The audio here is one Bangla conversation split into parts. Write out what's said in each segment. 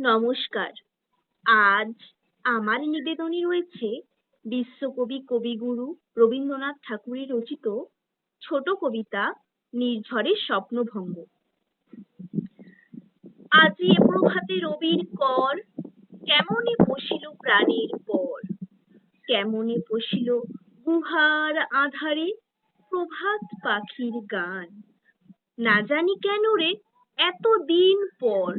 নমস্কার। আজ আমার নিবেদনে রয়েছে বিশ্বকবি কবিগুরু রবীন্দ্রনাথ ঠাকুরের রচিত ছোট কবিতা নির্ঝরের স্বপ্নভঙ্গ। আজি এ প্রভাতে রবির কর, কেমনে পশিল প্রাণের পর? কেমনে পশিল গুহার আধারে প্রভাত পাখির গান? না জানি কেন রে, এতদিন পর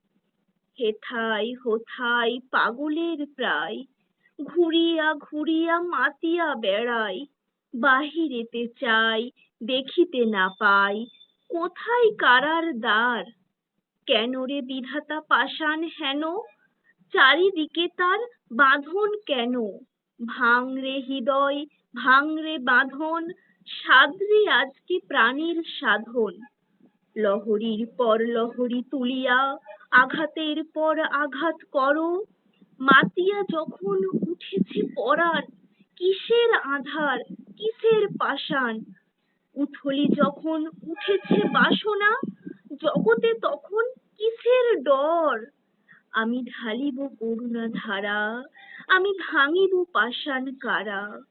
হেথায় হোথায় পাগলের প্রায়। ঘুরিয়া ঘুরিয়া মাতিয়া বেড়াই, বাহিরেতে চাই, দেখিতে না পাই। কোথায় কারার দ্বার? কেন রে বিধাতা পাষাণ হেন? চারিদিকে তার বাঁধন কেন? ভাঙ রে হৃদয়, ভাঙ রে বাঁধন সাদরে আজকে প্রাণের সাধন? লহরীর পর লহরী তুলিয়া, আঘাতের পর আঘাত করো। মাতিয়া যখন উঠেছে পরাণ, কিসের আধার, কিসের পাষাণ? উথলি যখন উঠেছে বাসনা, জগতে তখন কিসের ডর? আমি ঢালিব করুণা ধারা, আমি ভাঙিব পাষাণ কারা?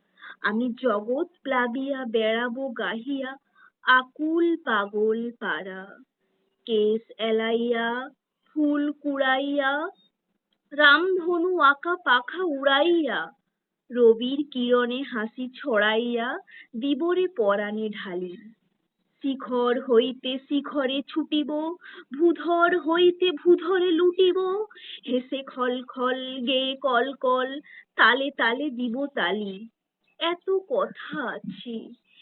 আমি জগৎ প্লাবিয়া বেড়াবো গাহিয়া আকুল পাগল পারা কেশ এলাইয়া, ফুল কুড়াইয়া, রামধনু আঁকা পাখা উড়াইয়া, রবির কিরণে হাসি ছড়াইয়া দিবরে পরাণে ঢালি শিখর হইতে শিখরে ছুটিব, ভূধর হইতে ভূধরে লুটিব, হেসে খল খল গেয়ে কল কল, তালে তালে দিব তালি। এত কথা আছে।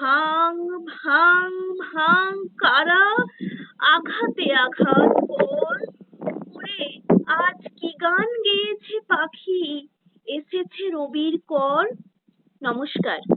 ভাঙ ভাং ভাং কারা? আঘাতে আঘাত কর। ওরে, আজ কি গান গেয়েছে পাখি? এসেছে রবির কর। নমস্কার।